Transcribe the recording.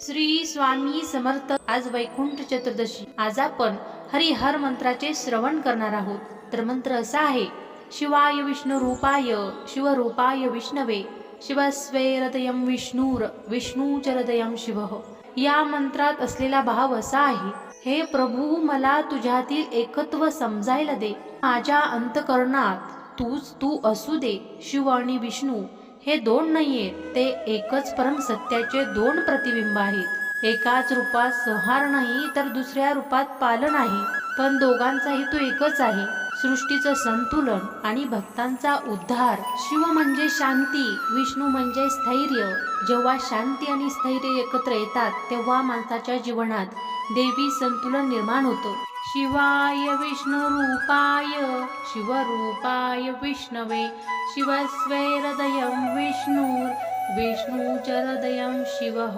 श्री स्वामी समर्थ आज वैकुंठ चतुर्दशी. आज आपण हरिहर मंत्राचे श्रवण करणार आहोत. तर मंत्र असा आहे शिवाय विष्णू रूपाय शिवरूपाय विष्णवे शिवस्वे हृदयं विष्णूर विष्णू च शिव. या मंत्रात असलेला भाव असा आहे हे प्रभू मला तुझ्यातील एकत्व समजायला दे. माझ्या अंतकरणात तूच तू असू दे शिव आणि विष्णू. हे दोन नाहीयेत ते एकच परम सत्याचे दोन प्रतिबिंब आहेत. एकाच रूपात संहार नाही तर दुसऱ्या रूपात पालन आहे. पण दोघांचाही तो एकच आहे सृष्टीचं संतुलन आणि भक्तांचा उद्धार. शिव म्हणजे शांती विष्णू म्हणजे स्थैर्य. जेव्हा शांती आणि स्थैर्य एकत्र येतात तेव्हा माणसाच्या जीवनात देवी संतुलन निर्माण होतं. शिवाय विष्णू रूपाय शिवरूपाय विष्णवे शिवस्वे हृदयं विष्णुर् विष्णू च हृदयं शिवः